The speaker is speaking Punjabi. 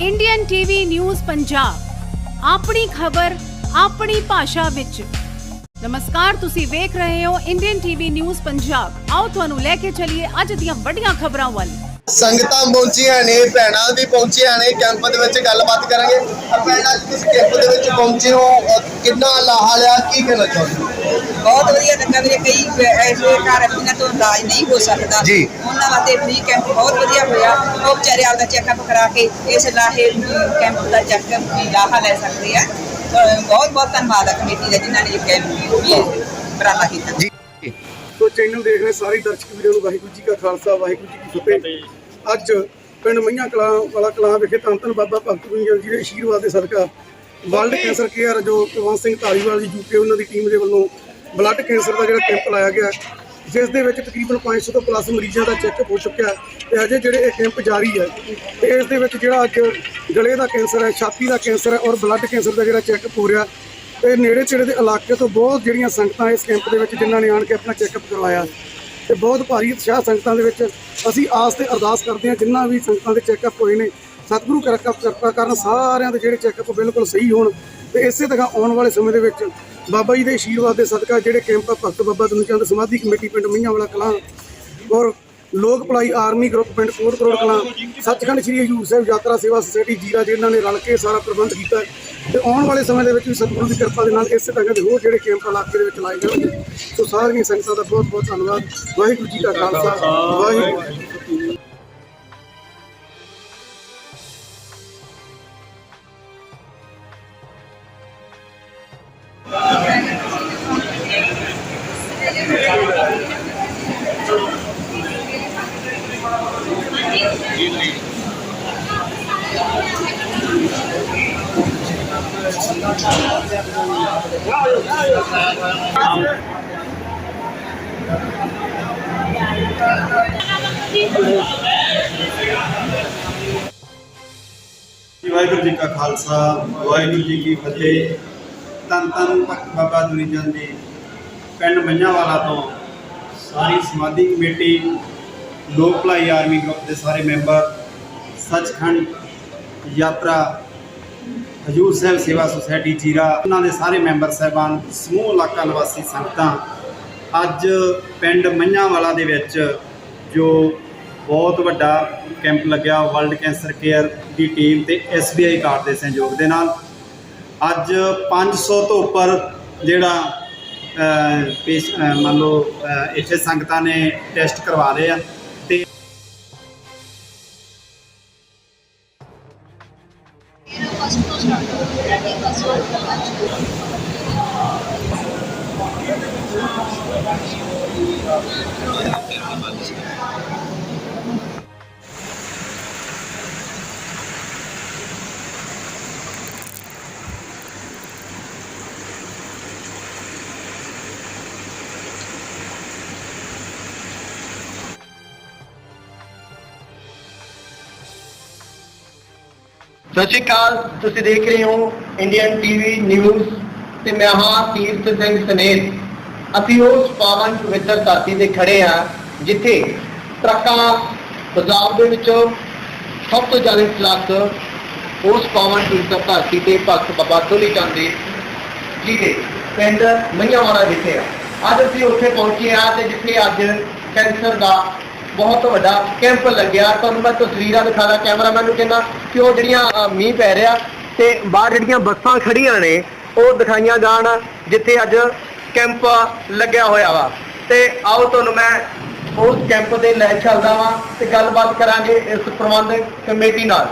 ਇੰਡੀਅਨ ਟੀਵੀ ਨਿਊਜ਼ ਪੰਜਾਬ ਆਪਣੀ ਖਬਰ, ਆਪਣੀ ਭਾਸ਼ਾ ਵਿੱਚ। ਨਮਸਕਾਰ, ਤੁਸੀਂ ਵੇਖ ਰਹੇ ਹੋ ਇੰਡੀਅਨ ਟੀਵੀ ਨਿਊਜ਼ ਪੰਜਾਬ ਆਓ ਤੁਹਾਨੂੰ ਲੈ ਕੇ ਚੱਲੀਏ ਅੱਜ ਦੀਆਂ ਵੱਡੀਆਂ ਖਬਰਾਂ ਵੱਲ। ਸੰਗਤਾਂ ਪਹੁੰਚੀਆਂ ਨੇ, ਭੈਣਾਂ ਵੀ ਪਹੁੰਚੀਆਂ ਨੇ, ਕੈਂਪ ਦੇ ਵਿੱਚ ਗੱਲਬਾਤ ਕਰਾਂਗੇ। ਭੈਣਾਂ, ਤੁਸੀਂ ਕੈਂਪ ਦੇ ਵਿੱਚ ਪਹੁੰਚੇ ਹੋ ਕਿੰਨਾ ਲਾਹਾ ਲਿਆ, ਕੀ ਕਹਿਣਾ ਚਾਹੁੰਦੇ ਹੋ? ਬਹੁਤ ਵਧੀਆ ਲੱਗਾ ਵੀਰੇ ਕਈ ਐਸੇ ਘਰ ਇਹਨਾਂ ਤੋਂ ਇਲਾਜ ਨਹੀਂ ਹੋ ਸਕਦਾ। ਜੀ। ਉਹਨਾਂ ਵਾਸਤੇ ਫ੍ਰੀ ਕੈਂਪ ਬਹੁਤ ਵਧੀਆ ਹੋਇਆ। ਉਹ ਵਿਚਾਰੇ ਆਪਦਾ ਚੈੱਕਅਪ ਕਰਾ ਕੇ ਇਸ ਲਾਹੇ ਕੈਂਪ ਦਾ ਚੈੱਕਅਪ ਵੀ ਲਾਹਾ ਲੈ ਸਕਦੇ ਆ। ਬਹੁਤ ਬਹੁਤ ਧੰਨਵਾਦ ਆ ਕਮੇਟੀ ਦਾ ਜਿਨ੍ਹਾਂ ਨੇ ਇਹ ਕੈਂਪ ਵੀ ਕੀਤਾ। ਜੀ। ਸੋ ਚੈਨਲ ਦੇਖ ਰਹੇ ਸਾਰੇ ਦਰਸ਼ਕ ਵੀਰਾਂ ਨੂੰ ਵਾਹਿਗੁਰੂ ਜੀ ਕਾ ਖਾਲਸਾ ਵਾਹਿਗੁਰੂ ਜੀ ਕੀ ਫਤਿਹ। ਅੱਜ ਪਿੰਡ ਮਈਆਂ ਕਲਾਂ ਵਾਲਾ ਕਲਾਂ ਵਿਖੇ ਧੰਨ ਧੰਨ ਬਾਬਾ ਭਗਤ ਗੁੰਜਲ ਜੀ ਦੇ ਆਸ਼ੀਰਵਾਦ ਦੇ ਸਦਕਾ ਵਰਲਡ ਕੈਂਸਰ ਕੇਅਰ ਜੋ ਕੁਲਵੰਤ ਸਿੰਘ ਧਾਲੀਵਾਲ ਜੀ ਯੂਕੇ ਉਹਨਾਂ ਦੀ ਟੀਮ ਦੇ ਵੱਲੋਂ ਬਲੱਡ ਕੈਂਸਰ ਦਾ ਜਿਹੜਾ ਕੈਂਪ ਲਾਇਆ ਗਿਆ ਜਿਸ ਦੇ ਵਿੱਚ ਤਕਰੀਬਨ 500 ਤੋਂ ਪਲੱਸ ਮਰੀਜ਼ਾਂ ਦਾ ਚੈੱਕਅਪ ਹੋ ਚੁੱਕਿਆ ਤੇ ਅਜੇ ਜਿਹੜੇ ਇਹ ਕੈਂਪ ਜਾਰੀ ਹੈ, ਤੇ ਇਸ ਦੇ ਵਿੱਚ ਜਿਹੜਾ ਅੱਜ ਗਲੇ ਦਾ ਕੈਂਸਰ ਹੈ, ਛਾਤੀ ਦਾ ਕੈਂਸਰ ਹੈ ਔਰ ਬਲੱਡ ਕੈਂਸਰ ਦਾ ਜਿਹੜਾ ਚੈੱਕਅਪ ਹੋ ਰਿਹਾ ਤੇ ਨੇੜੇ ਤੇੜੇ ਦੇ ਇਲਾਕੇ ਤੋਂ ਬਹੁਤ ਜਿਹੜੀਆਂ ਸੰਗਤਾਂ ਇਸ ਕੈਂਪ ਦੇ ਵਿੱਚ ਜਿਨ੍ਹਾਂ ਨੇ ਆਣ ਕੇ ਆਪਣਾ ਚੈੱਕਅਪ ਕਰਵਾਇਆ ਤੇ ਬਹੁਤ ਭਾਰੀ ਉਤਸ਼ਾਹ ਸੰਗਤਾਂ ਦੇ ਵਿੱਚ ਅਸੀਂ ਆਸ ਤੇ ਅਰਦਾਸ ਕਰਦੇ ਹਾਂ ਜਿੰਨਾ ਵੀ ਸੰਗਤਾਂ ਦੇ ਚੈੱਕਅਪ ਹੋਏ ਨੇ ਸਤਿਗੁਰੂ ਕਿਰਪਾ ਕਿਰਪਾ ਕਰਨ ਸਾਰਿਆਂ ਦੇ ਜਿਹੜੇ ਚੈੱਕਅਪ ਬਿਲਕੁਲ ਸਹੀ ਹੋਣ ਤੇ ਇਸੇ ਤਰ੍ਹਾਂ ਆਉਣ ਵਾਲੇ ਸਮੇਂ ਦੇ ਵਿੱਚ ਬਾਬਾ ਜੀ ਦੇ ਆਸ਼ੀਰਵਾਦ ਦੇ ਸਦਕਾ ਜਿਹੜੇ ਕੈਂਪ ਭਗਤ ਬਾਬਾ ਦਨੂਚੰਦ ਸਮਾਧੀ ਕਮੇਟੀ ਪਿੰਡ ਮਈਆਂ ਵਾਲਾ ਕਲਾਂ ਔਰ ਲੋਕ ਭਲਾਈ ਆਰਮੀ ਗਰੁੱਪ ਪਿੰਡ ਕੋਟ ਕਰੋੜ ਕਲਾਂ, ਸੱਚਖੰਡ ਸ੍ਰੀ ਹਜੂਰ ਸਾਹਿਬ ਯਾਤਰਾ ਸੇਵਾ ਸੁਸਾਇਟੀ ਜੀਰਾ ਜਿਨ੍ਹਾਂ ਨੇ ਰਲ ਕੇ ਸਾਰਾ ਪ੍ਰਬੰਧ ਕੀਤਾ ਹੈ। ਤੇ ਆਉਣ ਵਾਲੇ ਸਮੇਂ ਦੇ ਵਿੱਚ ਵੀ ਸਤਿਗੁਰੂ ਦੀ ਕਿਰਪਾ ਦੇ ਨਾਲ ਇਸੇ ਤਰ੍ਹਾਂ ਦੇ ਹੋਰ ਜਿਹੜੇ ਕੈਂਪ ਇਲਾਕੇ ਦੇ ਵਿੱਚ ਲਾਏ ਜਾਣਗੇ ਸੋ ਸਾਰੀਆਂ ਸੰਗਤਾਂ ਦਾ ਬਹੁਤ ਬਹੁਤ ਧੰਨਵਾਦ ਵਾਹਿਗੁਰੂ ਜੀ ਕਾ ਖਾਲਸਾ, ਵਾਹਿਗੁਰੂ ਵਾਹਿਗੁਰੂ ਜੀ ਕਾ ਖਾਲਸਾ, ਵਾਹਿਗੁਰੂ ਜੀ ਕੀ ਫਤਿਹ। ਤਨ ਤਨ ਭਗਤ ਬਾਬਾ ਚੰਦ ਜੀ। ਪਿੰਡ ਮੰਝਾਵਾਲਾ ਤੋਂ ਸਾਰੀ ਸਮਾਧੀ ਕਮੇਟੀ, ਲੋਕ ਭਲਾਈ ਆਰਮੀ ਗਰੁੱਪ ਦੇ ਸਾਰੇ ਮੈਂਬਰ, ਸੱਚਖੰਡ ਯਾਤਰਾ ਹਜੂਰ ਸਾਹਿਬ ਸੇਵਾ ਸੁਸਾਇਟੀ ਜੀਰਾ ਉਹਨਾਂ ਦੇ ਸਾਰੇ ਮੈਂਬਰ ਸਹਿਬਾਨ, ਸਮੂਹ ਇਲਾਕਾ ਨਿਵਾਸੀ ਸੰਗਤਾਂ, ਅੱਜ ਪਿੰਡ ਮੰਝਾਵਾਲਾ ਦੇ ਵਿੱਚ ਜੋ ਬਹੁਤ ਵੱਡਾ ਕੈਂਪ ਲੱਗਿਆ, ਵਰਲਡ ਕੈਂਸਰ ਕੇਅਰ ਦੀ ਟੀਮ ਤੇ SBI ਕਾਰਡ ਦੇ ਸਹਿਯੋਗ ਦੇ ਨਾਲ, ਅੱਜ 500 ਤੋਂ ਉੱਪਰ ਜਿਹੜਾ ਪੇਸ਼ ਮੰਨ ਲਓ ਇੱਥੇ ਸੰਗਤਾਂ ਨੇ ਟੈਸਟ ਕਰਵਾ ਰਹੇ ਆ ਤੇ Thank you. ਸਤਿ ਸ਼੍ਰੀ ਅਕਾਲ, ਤੁਸੀਂ ਦੇਖ ਰਹੇ ਹੋ ਇੰਡੀਅਨ ਟੀਵੀ ਨਿਊਜ਼ ਤੇ ਮੈਂ ਹਾਂ ਤੀਰਥ ਸਿੰਘ ਸਨੇਤ। ਅਸੀਂ ਉਸ ਪਾਵਨ ਪਵਿੱਤਰ ਧਰਤੀ ਤੇ ਖੜੇ ਆ ਜਿੱਥੇ ਟਰੱਕਾਂ ਪੰਜਾਬ ਦੇ ਵਿੱਚ ਸਭ ਤੋਂ ਜ਼ਿਆਦਾ ਪਲੱਸ ਉਸ ਪਾਵਨ ਪਵਿੱਤਰ ਧਰਤੀ ਤੇ ਭਗਤ ਬਾਬਾ ਤੋਲੀ ਚੰਦੇ ਜੀ ਦੇ ਪਿੰਡ ਮਈਆਂਵਾਲਾ ਵਿਖੇ ਆ। ਅੱਜ ਅਸੀਂ ਉੱਥੇ ਪਹੁੰਚੇ ਆ ਤੇ ਜਿੱਥੇ ਅੱਜ ਕੈਂਸਰ ਦਾ ਬਹੁਤ ਵੱਡਾ ਕੈਂਪ ਲੱਗਿਆ। ਤੁਹਾਨੂੰ ਮੈਂ ਤਸਵੀਰਾਂ ਦਿਖਾਦਾ ਕੈਮਰਾਮੈਨ ਨੂੰ ਕਹਿੰਦਾ ਕਿ ਉਹ ਜਿਹੜੀਆਂ ਮੀਂਹ ਪੈ ਰਿਹਾ ਤੇ ਬਾਹਰ ਜਿਹੜੀਆਂ ਬੱਸਾਂ ਖੜੀਆਂ ਨੇ, ਉਹ ਦਿਖਾਈਆਂ ਜਾਣ ਜਿੱਥੇ ਅੱਜ ਕੈਂਪ ਲੱਗਿਆ ਹੋਇਆ ਵਾ। ਤੇ ਆਓ ਤੁਹਾਨੂੰ ਮੈਂ ਉਸ ਕੈਂਪ ਦੇ ਲੈ ਚੱਲਦਾ ਵਾਂ ਤੇ ਗੱਲਬਾਤ ਕਰਾਂਗੇ ਇਸ ਪ੍ਰਬੰਧਕ ਕਮੇਟੀ ਨਾਲ।